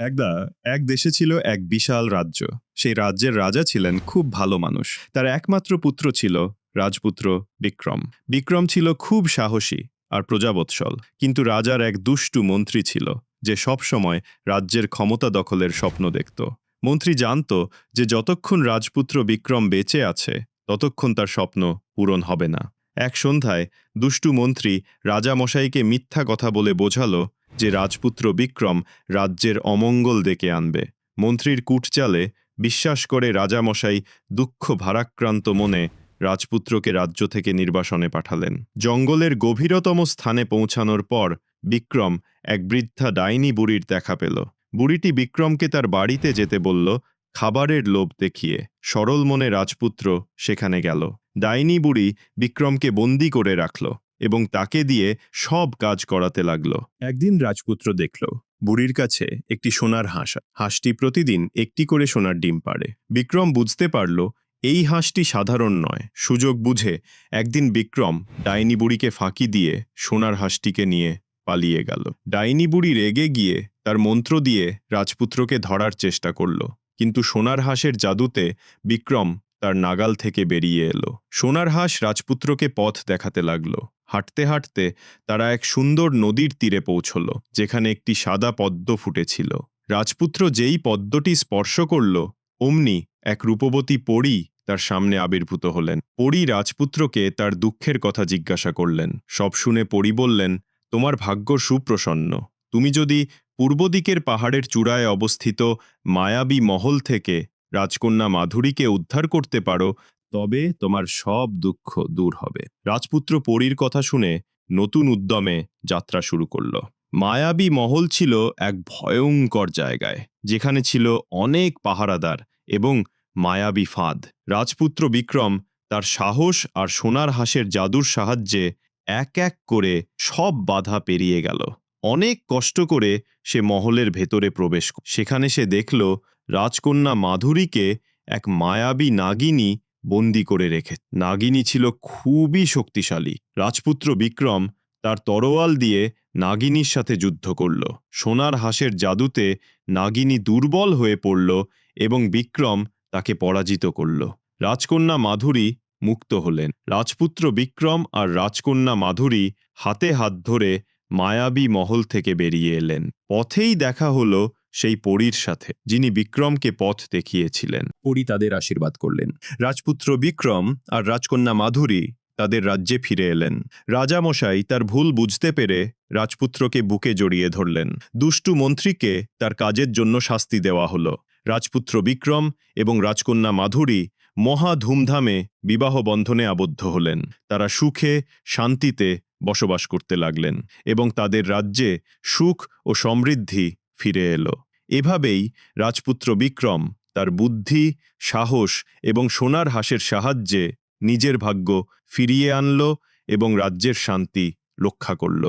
একদা এক দেশে ছিল এক বিশাল রাজ্য। সেই রাজ্যের রাজা ছিলেন খুব ভালো মানুষ। তার একমাত্র পুত্র ছিল রাজপুত্র বিক্রম। বিক্রম ছিল খুব সাহসী আর প্রজাবৎসল। কিন্তু রাজার এক দুষ্টু মন্ত্রী ছিল, যে সবসময় রাজ্যের ক্ষমতা দখলের স্বপ্ন দেখত। মন্ত্রী জানত যে যতক্ষণ রাজপুত্র বিক্রম বেঁচে আছে, ততক্ষণ তার স্বপ্ন পূরণ হবে না। এক সন্ধ্যায় দুষ্টু মন্ত্রী রাজামশাইকে মিথ্যা কথা বলে বোঝালো যে রাজপুত্র বিক্রম রাজ্যের অমঙ্গল ডেকে আনবে। মন্ত্রীর কুটচালে বিশ্বাস করে রাজামশাই দুঃখ ভারাক্রান্ত মনে রাজপুত্রকে রাজ্য থেকে নির্বাসনে পাঠালেন। জঙ্গলের গভীরতম স্থানে পৌঁছানোর পর বিক্রম এক বৃদ্ধা ডাইনি বুড়ির দেখা পেল। বুড়িটি বিক্রমকে তার বাড়িতে যেতে বলল, খাবারের লোভ দেখিয়ে সরল মনে রাজপুত্র সেখানে গেল। ডাইনি বুড়ি বিক্রমকে বন্দি করে রাখল। এবং তাকে দিয়ে সব কাজ করাতে লাগল। একদিন রাজপুত্র দেখল, বুড়ির কাছে একটি সোনার হাঁস, হাঁসটি প্রতিদিন একটি করে সোনার ডিম পাড়ে। বিক্রম বুঝতে পারল, এই হাঁসটি সাধারণ নয়। সুযোগ বুঝে একদিন বিক্রম ডাইনি বুড়িকে ফাঁকি দিয়ে সোনার হাঁসটিকে নিয়ে পালিয়ে গেল। ডাইনি বুড়ি রেগে গিয়ে তার মন্ত্র দিয়ে রাজপুত্রকে ধরার চেষ্টা করল, কিন্তু সোনার হাঁসের জাদুতে বিক্রম তার নাগাল থেকে বেরিয়ে এলো। সোনার হাঁস রাজপুত্রকে পথ দেখাতে লাগল। হাঁটতে হাঁটতে তারা এক সুন্দর নদীর তীরে পৌঁছল, যেখানে একটি সাদা পদ্ম ফুটেছিল। রাজপুত্র যেই পদ্মটি স্পর্শ করল, অমনি এক রূপবতী পরী তার সামনে আবির্ভূত হলেন। পরী রাজপুত্রকে তার দুঃখের কথা জিজ্ঞাসা করলেন। সব শুনে পরী বললেন, তোমার ভাগ্য সুপ্রসন্ন। তুমি যদি পূর্বদিকের পাহাড়ের চূড়ায় অবস্থিত মায়াবী মহল থেকে রাজকন্যা মাধুরীকে উদ্ধার করতে পারো, তবে তোমার সব দুঃখ দূর হবে। রাজপুত্র পরীর কথা শুনে নতুন উদ্যমে যাত্রা শুরু করল। মায়াবী মহল ছিল এক ভয়ঙ্কর জায়গায়, যেখানে ছিল অনেক পাহারাদার এবং মায়াবী ফাঁদ। রাজপুত্র বিক্রম তার সাহস আর সোনার হাঁসের জাদুর সাহায্যে এক এক করে সব বাধা পেরিয়ে গেল। অনেক কষ্ট করে সে মহলের ভেতরে প্রবেশ সেখানে সে দেখল রাজকন্যা মাধুরীকে এক মায়াবী নাগিনী বন্দি করে রেখে নাগিনী ছিল খুবই শক্তিশালী। রাজপুত্র বিক্রম তার তরোয়াল দিয়ে নাগিনীর সাথে যুদ্ধ করল। সোনার হাঁসের জাদুতে নাগিনী দুর্বল হয়ে পড়ল এবং বিক্রম তাকে পরাজিত করল। রাজকন্যা মাধুরী মুক্ত হলেন। রাজপুত্র বিক্রম আর রাজকন্যা মাধুরী হাতে হাত ধরে মায়াবী মহল থেকে বেরিয়ে এলেন। পথেই দেখা হলো সেই পরীর সাথে, যিনি বিক্রমকে পথ দেখিয়েছিলেন। পরী তাদের আশীর্বাদ করলেন। রাজপুত্র বিক্রম আর রাজকন্যা মাধুরী তাদের রাজ্যে ফিরে এলেন। রাজামশাই তার ভুল বুঝতে পেরে রাজপুত্রকে বুকে জড়িয়ে ধরলেন। দুষ্টু মন্ত্রীকে তার কাজের জন্য শাস্তি দেওয়া হলো। রাজপুত্র বিক্রম এবং রাজকন্যা মাধুরী মহা ধুমধামে বিবাহ বন্ধনে আবদ্ধ হলেন। তারা সুখে, শান্তিতে বসবাস করতে লাগলেন এবং তাদের রাজ্যে সুখ ও সমৃদ্ধি ফিরে এলো। এভাবেই রাজপুত্র বিক্রম তার বুদ্ধি, সাহস এবং সোনার হাসের সাহায্যে নিজের ভাগ্য ফিরিয়ে আনল এবং রাজ্যের শান্তি রক্ষা করল।